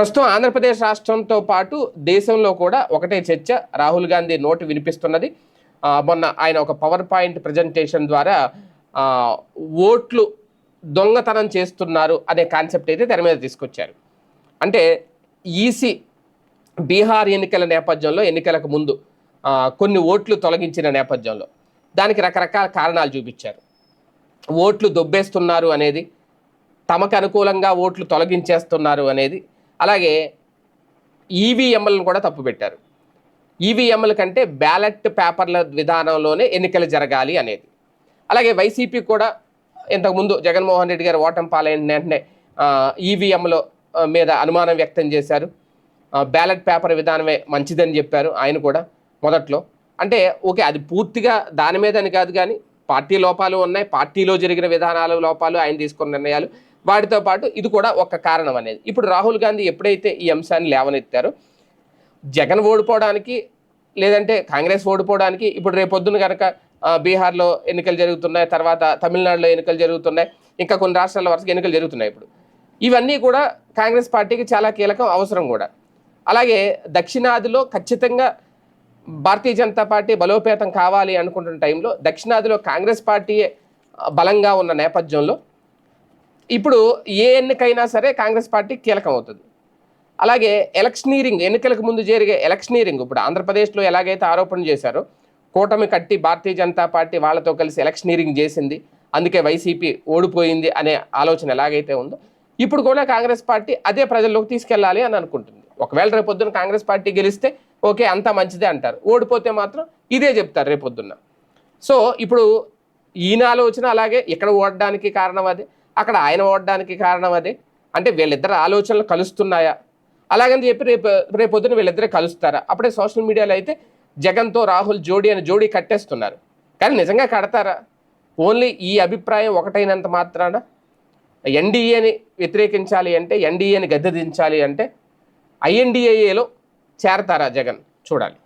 ప్రస్తుతం ఆంధ్రప్రదేశ్ రాష్ట్రంతో పాటు దేశంలో కూడా ఒకటే చర్చ. రాహుల్ గాంధీ నోటు వినిపిస్తున్నది. మొన్న ఆయన ఒక పవర్ పాయింట్ ప్రజెంటేషన్ ద్వారా ఓట్లు దొంగతనం చేస్తున్నారు అనే కాన్సెప్ట్ అయితే తెర మీద తీసుకొచ్చారు. అంటే ఈసీ బీహార్ ఎన్నికల నేపథ్యంలో ఎన్నికలకు ముందు కొన్ని ఓట్లు తొలగించిన నేపథ్యంలో దానికి రకరకాల కారణాలు చూపించారు. ఓట్లు దొబ్బేస్తున్నారు అనేది తమకు అనుకూలంగా ఓట్లు తొలగించేస్తున్నారు అనేది అలాగే ఈవీఎంలను కూడా తప్పు పెట్టారు. ఈవీఎంల కంటే బ్యాలెట్ పేపర్ల విధానంలోనే ఎన్నికలు జరగాలి అనేది. అలాగే వైసీపీ కూడా ఇంతకుముందు జగన్మోహన్ రెడ్డి గారు ఓటం పాలైన వెంటనే ఈవీఎంల మీద అనుమానం వ్యక్తం చేశారు. బ్యాలెట్ పేపర్ విధానమే మంచిదని చెప్పారు ఆయన కూడా మొదట్లో. అంటే ఓకే అది పూర్తిగా దాని మీద అని కాదు కానీ పార్టీ లోపాలు ఉన్నాయి పార్టీలో జరిగిన విధానాలు లోపాలు ఆయన తీసుకున్న నిర్ణయాలు. వాటితో పాటు ఇది కూడా ఒక కారణం అనేది. ఇప్పుడు రాహుల్ గాంధీ ఎప్పుడైతే ఈ అంశాన్ని లేవనెత్తారో జగన్ ఓడిపోవడానికి లేదంటే కాంగ్రెస్ ఓడిపోవడానికి ఇప్పుడు రేపొద్దున కనుక బీహార్లో ఎన్నికలు జరుగుతున్నాయి తర్వాత తమిళనాడులో ఎన్నికలు జరుగుతున్నాయి ఇంకా కొన్ని రాష్ట్రాల వరుసగా ఎన్నికలు జరుగుతున్నాయి ఇప్పుడు. ఇవన్నీ కూడా కాంగ్రెస్ పార్టీకి చాలా కీలకం అవసరం కూడా. అలాగే దక్షిణాదిలో ఖచ్చితంగా భారతీయ జనతా పార్టీ బలోపేతం కావాలి అనుకుంటున్న టైంలో దక్షిణాదిలో కాంగ్రెస్ పార్టీయే బలంగా ఉన్న నేపథ్యంలో ఇప్పుడు ఏ ఎన్నికైనా సరే కాంగ్రెస్ పార్టీ కీలకం అవుతుంది అలాగే ఎలక్షనీరింగ్ ఎన్నికలకు ముందు జరిగే ఎలక్షనీరింగ్ ఇప్పుడు ఆంధ్రప్రదేశ్లో ఎలాగైతే ఆరోపణ చేశారో కూటమి కట్టి భారతీయ జనతా పార్టీ వాళ్ళతో కలిసి ఎలక్షనీరింగ్ చేసింది అందుకే వైసీపీ ఓడిపోయింది అనే ఆలోచన ఎలాగైతే ఉందో ఇప్పుడు కూడా కాంగ్రెస్ పార్టీ అదే ప్రజల్లోకి తీసుకెళ్ళాలి అని అనుకుంటుంది. ఒకవేళ రేపొద్దున కాంగ్రెస్ పార్టీ గెలిస్తే ఓకే అంతా మంచిదే అంటారు. ఓడిపోతే మాత్రం ఇదే చెప్తారు రేపొద్దున్న. సో ఇప్పుడు ఈయన ఆలోచన అలాగే ఇక్కడ ఓడడానికి కారణం అదే. అక్కడ ఆయన ఓడడానికి కారణం అదే. అంటే వీళ్ళిద్దరు ఆలోచనలు కలుస్తున్నాయా? అలాగని చెప్పి రేపు రేపొద్దున వీళ్ళిద్దరే కలుస్తారా? అప్పుడే సోషల్ మీడియాలో అయితే జగన్తో రాహుల్ జోడీ అని జోడీ కట్టేస్తున్నారు. కానీ నిజంగా కడతారా? ఓన్లీ ఈ అభిప్రాయం ఒకటైనంత మాత్రాన? ఎన్డీఏని వ్యతిరేకించాలి అంటే ఎన్డీఏని గద్దె దించాలి అంటే ఐఎన్డీఏలో చేరతారా జగన్? చూడాలి.